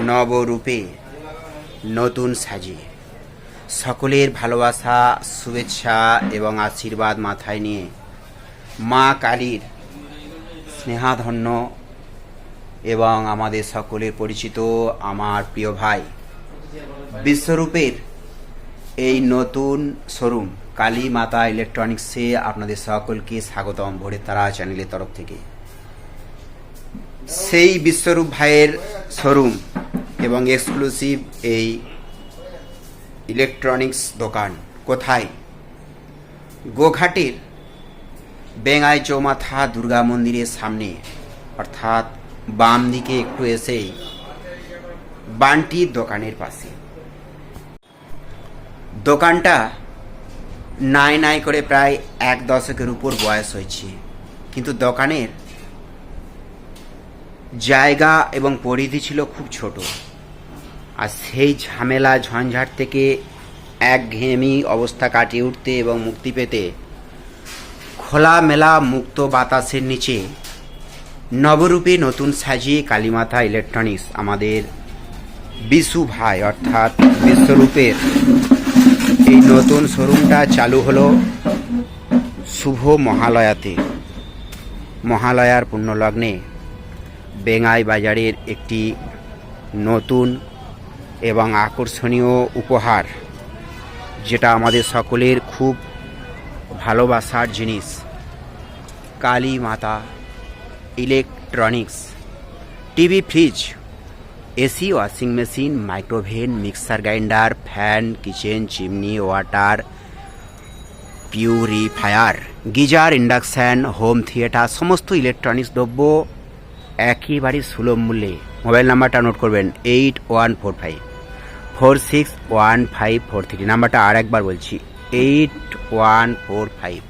নবরূপে নতুন সাজে সকলের ভালোবাসা, শুভেচ্ছা এবং আশীর্বাদ মাথায় নিয়ে মা কালীর স্নেহাধন্য এবং আমাদের সকলের পরিচিত আমার প্রিয় ভাই বিশ্বরূপের এই নতুন শোরুম কালী মাতা ইলেকট্রনিক্সে আপনাদের সকলকে স্বাগতম ভোরের তারা চ্যানেলের তরফ থেকে। সেই বিশ্বরূপ ভাইয়ের শোরুম এবং এক্সক্লুসিভ এই ইলেকট্রনিক্স দোকান। কোথায়? গোঘাটের বেঙ্গাই চৌমাথা দুর্গা মন্দিরের সামনে। অর্থাৎ বাম দিকে একটু এসেই বান্টির দোকানের পাশে। দোকানটা নাই নাই করে প্রায় এক দশকের উপর বয়স হয়েছে। কিন্তু দোকানের জায়গা এবং পরিধি ছিল খুব ছোট। আর সেই ঝামেলা ঝঞ্ঝাট থেকে একঘেয়েমি অবস্থা কাটিয়ে উঠতে এবং মুক্তি পেতে খোলামেলা মুক্ত বাতাসের নিচে নবরূপে নতুন সাজিয়ে কালীমাথা ইলেকট্রনিক্স আমাদের বিশু ভাই অর্থাৎ বিশ্বরূপের এই নতুন শোরুমটা চালু হলো শুভ মহালয়াতে। মহালয়ার পুণ্যলগ্নে বেঙ্গাই বাজারের একটি নতুন এবং আকর্ষণীয় উপহার, যেটা আমাদের সকলের খুব ভালোবাসার জিনিস। Kali Mata, electronics, TV, fridge, AC, washing machine, microwave, mixer grinder, fan, kitchen, chimney, water, purifier, geyser, induction, home theatre, সমস্ত ইলেকট্রনিক্স দ্রব্য একেবারে সুলভ মূল্যে মোবাইল নাম্বারটা নোট করবেন eight one four five four six one five four three নাম্বারটা আর একবার বলছি eight one four five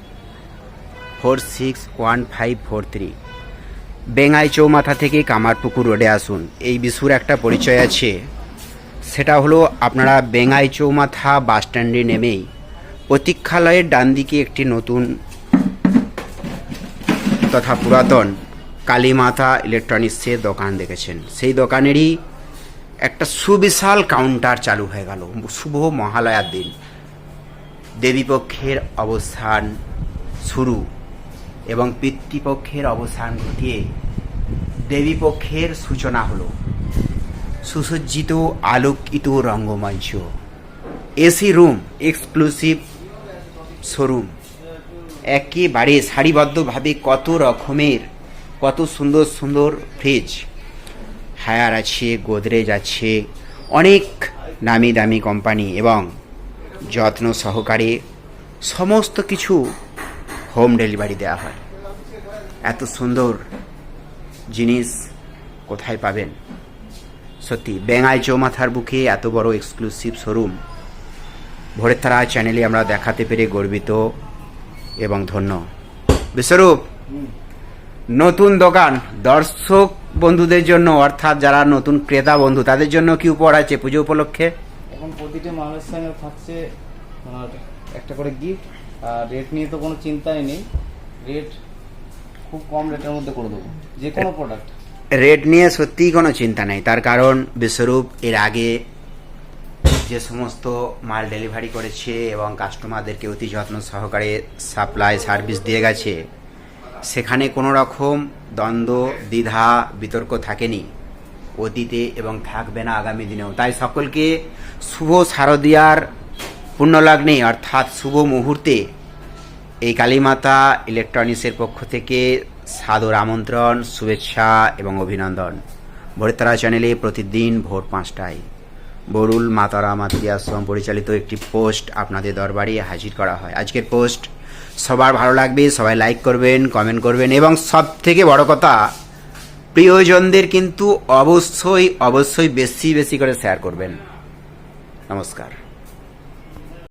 four six one five four three Bengai চৌমাথা থেকে কামারপুকুর রোডে আসুন। এই বিশুর একটা পরিচয় আছে। সেটা হলো আপনারা বেঙ্গাই চৌমাথা বাস স্ট্যান্ডে নেমেই প্রতীক্ষালয়ের ডান দিকে একটি নতুন তথা পুরাতন কালীমাতা ইলেকট্রনিক্সের দোকান দেখেছেন। সেই দোকানেরই একটা সুবিশাল কাউন্টার চালু হয়ে গেল। শুভ মহালয়ার দিন। দেবীপক্ষের অবস্থান শুরু এবং পিতৃপক্ষের অবসান ঘটিয়ে দেবীপক্ষের সূচনা হলো। সুসজ্জিত, আলোকিত, রঙ্গমঞ্চ। এসি রুম এক্সক্লুসিভ শোরুম একেবারে সারিবদ্ধভাবে কত রকমের কত সুন্দর সুন্দর ফ্রিজ হায়ার আছে, গোদরেজ আছে, অনেক নামি দামি কোম্পানি এবং যত্ন সহকারে সমস্ত কিছু হোম ডেলিভারি দেওয়া হয়। এত সুন্দর জিনিস কোথায় পাবেন? সত্যি বেঙ্গাই চৌমাথার বুকে এত বড় এক্সক্লুসিভ শোরুম ভোরের তারা চ্যানেলে আমরা দেখাতে পেরে গর্বিত এবং ধন্য। বিশ্বরূপ নতুন দোকান দর্শক বন্ধুদের জন্য অর্থাৎ যারা নতুন ক্রেতা বন্ধু তাদের জন্য কি উপহার আছে পুজো উপলক্ষে? এখন প্রতিটি মানুষের সঙ্গে থাকছে আর একটা করে গিফট আর রেট নিয়ে তো কোনো চিন্তাই নেই। রেট খুব কম রেটের মধ্যে করে দেবো যে কোনো প্রোডাক্ট রেট নিয়ে সত্যিই কোনো চিন্তা নেই তার কারণ বিশ্বরূপ এর আগে যে সমস্ত মাল ডেলিভারি করেছে এবং কাস্টমারদেরকে অতি যত্ন সহকারে সাপ্লাই সার্ভিস দিয়ে গেছে সেখানে কোনো রকম দ্বন্দ্ব, দ্বিধা, বিতর্ক থাকেনি। অতীতে এবং থাকবে না আগামী দিনেও। তাই সকলকে শুভ শারদিয়ার পুণ্যলগ্নে অর্থাৎ শুভ মুহূর্তে এই কালীমাতা ইলেকট্রনিক্সের পক্ষ থেকে সাদর আমন্ত্রণ, শুভেচ্ছা এবং অভিনন্দন। ভোরতারা চ্যানেলে প্রতিদিন ভোর পাঁচটায়। বরুল মাতারা মাতৃ আশ্রম পরিচালিত একটি পোস্ট আপনাদের দরবারে হাজির করা হয়। আজকের পোস্ট সবার ভালো লাগবে, সবাই লাইক করবেন কমেন্ট করবেন এবং সব থেকে বড় কথা, প্রিয়জনদের কিন্তু অবশ্যই অবশ্যই বেশি বেশি করে শেয়ার করবেন। নমস্কার।